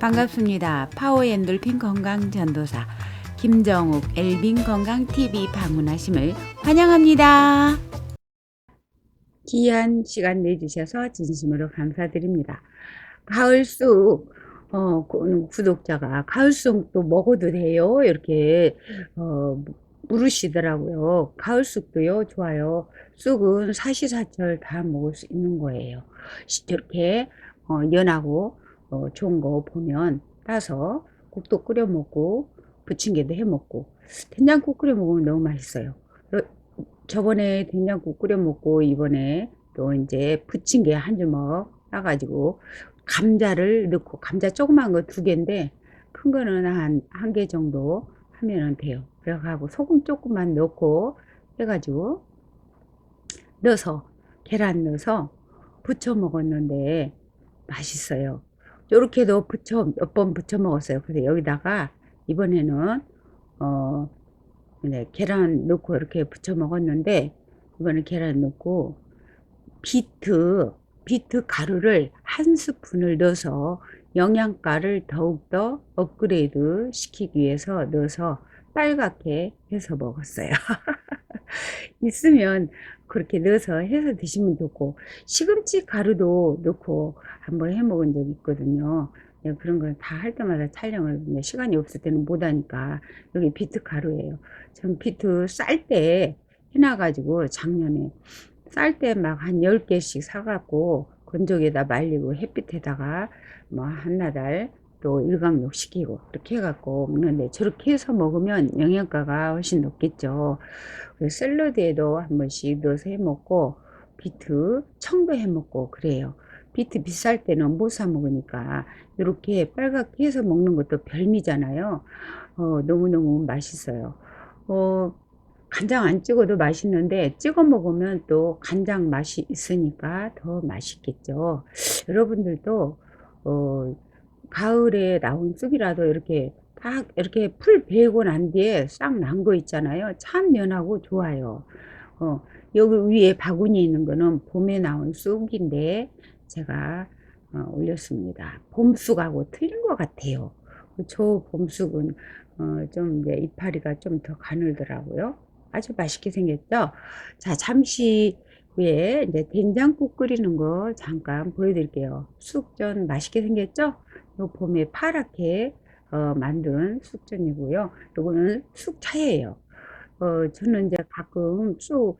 반갑습니다. 파워엔돌핀 건강전도사 김정욱 엘빈 건강TV 방문하심을 환영합니다. 귀한 시간 내주셔서 진심으로 감사드립니다. 가을쑥 어, 구- 구독자가 가을쑥도 먹어도 돼요? 이렇게 어, 물으시더라고요. 가을쑥도요, 좋아요. 쑥은 사시사철 다 먹을 수 있는 거예요. 시- 이렇게 어, 연하고 어, 좋은 거 보면 따서 국도 끓여 먹고 부침개도 해 먹고 된장국 끓여 먹으면 너무 맛있어요. 어, 저번에 된장국 끓여 먹고 이번에 또 이제 부침개 한 주먹 따가지고 감자를 넣고 감자 조그만 거 두 개인데 큰 거는 한 한 개 정도 하면은 돼요. 그래가지고 소금 조금만 넣고 해가지고 넣어서 계란 넣어서 부쳐 먹었는데 맛있어요. 요렇게도 부쳐 몇 번 부쳐 먹었어요. 그래서 여기다가 이번에는 어 네, 계란 넣고 이렇게 부쳐 먹었는데 이번에 계란 넣고 비트 비트 가루를 한 스푼을 넣어서 영양가를 더욱더 업그레이드 시키기 위해서 넣어서 빨갛게 해서 먹었어요. 있으면 그렇게 넣어서 해서 드시면 좋고 시금치 가루도 넣고 한번 해 먹은 적이 있거든요. 네, 그런 걸 다 할 때마다 촬영을 시간이 없을 때는 못 하니까 여기 비트 가루예요. 전 비트 쌀 때 해놔가지고 작년에 쌀 때 막 한 10개씩 사갖고 건조기에다 말리고 햇빛에다가 뭐 한나달 또 일광욕 시키고 이렇게 해갖고 먹는데 저렇게 해서 먹으면 영양가가 훨씬 높겠죠. 그래서 샐러드에도 한 번씩 넣어서 해 먹고 비트 청도 해 먹고 그래요. 비트 비쌀 때는 못 사 먹으니까 이렇게 빨갛게 해서 먹는 것도 별미잖아요. 어, 너무너무 맛있어요. 어, 간장 안 찍어도 맛있는데 찍어 먹으면 또 간장 맛이 있으니까 더 맛있겠죠. 여러분들도 어, 가을에 나온 쑥이라도 이렇게 딱 이렇게 풀 베고 난 뒤에 싹 난 거 있잖아요. 참 연하고 좋아요. 어, 여기 위에 바구니 있는 거는 봄에 나온 쑥인데 제가 어, 올렸습니다. 봄쑥하고 틀린 것 같아요. 저 봄쑥은 어, 좀 이제 이파리가 좀 더 가늘더라고요. 아주 맛있게 생겼죠? 자, 잠시 후에 이제 된장국 끓이는 거 잠깐 보여드릴게요. 쑥전 맛있게 생겼죠? 요 봄에 파랗게 어, 만든 쑥전이고요. 요거는 쑥차예요. 어, 저는 이제 가끔 쑥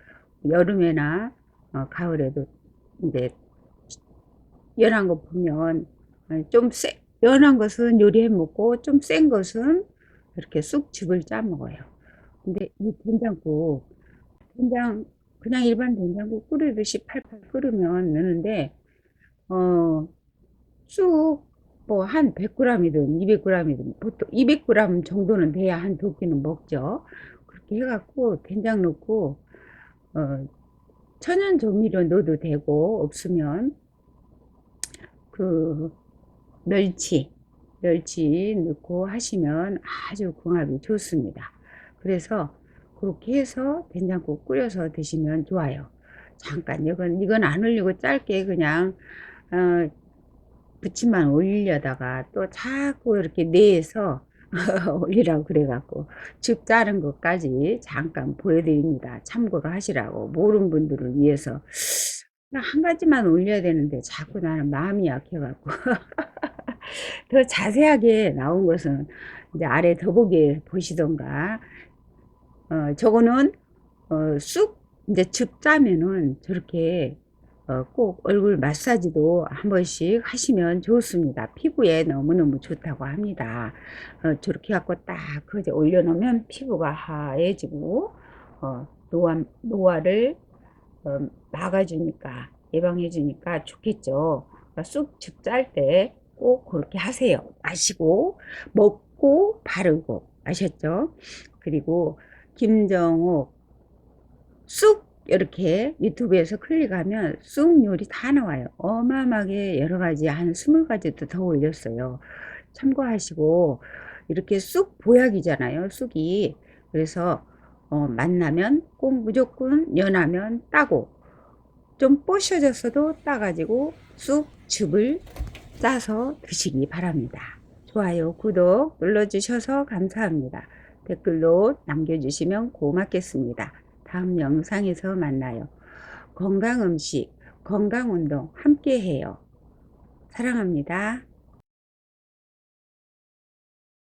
여름에나 어, 가을에도 이제 연한 거 보면 어, 좀 쎄, 연한 것은 요리해 먹고 좀 센 것은 이렇게 쑥즙을 짜 먹어요. 근데 이 된장국, 된장, 그냥 일반 된장국 끓이듯이 팔팔 끓으면 넣는데, 어, 쑥, 뭐, 한 100g이든 200g이든, 보통 200g 정도는 돼야 한 두 끼는 먹죠. 그렇게 해갖고, 된장 넣고, 어, 천연 조미료 넣어도 되고, 없으면, 그, 멸치, 멸치 넣고 하시면 아주 궁합이 좋습니다. 그래서 그렇게 해서 된장국 끓여서 드시면 좋아요. 잠깐 이건 이건 안 올리고 짧게 그냥 어, 부침만 올리려다가 또 자꾸 이렇게 내서 올리라고 그래갖고 즙 자른 것까지 잠깐 보여드립니다. 참고가 하시라고 모르는 분들을 위해서 한 가지만 올려야 되는데 자꾸 나는 마음이 약해갖고 더 자세하게 나온 것은 이제 아래 더보기에 보시던가 어, 저거는 어, 쑥 이제 즙 짜면은 저렇게 어, 꼭 얼굴 마사지도 한 번씩 하시면 좋습니다. 피부에 너무너무 좋다고 합니다. 어, 저렇게 갖고 딱 그저 올려놓으면 피부가 하얘지고 어, 노화, 노화를 어, 막아주니까 예방해주니까 좋겠죠. 그러니까 쑥즙 짤 때 꼭 그렇게 하세요. 마시고 먹고 바르고 아셨죠? 그리고 김정욱 쑥 이렇게 유튜브에서 클릭하면 쑥 요리 다 나와요. 어마어마하게 여러 가지 한 스물 가지도 더 올렸어요. 참고하시고 이렇게 쑥 보약이잖아요. 쑥이 그래서 어, 만나면 꼭 무조건 연하면 따고 좀 뽀셔졌어도 따가지고 쑥 즙을 짜서 드시기 바랍니다. 좋아요, 구독 눌러주셔서 감사합니다. 댓글로 남겨주시면 고맙겠습니다. 다음 영상에서 만나요. 건강 음식, 건강 운동 함께 해요. 사랑합니다.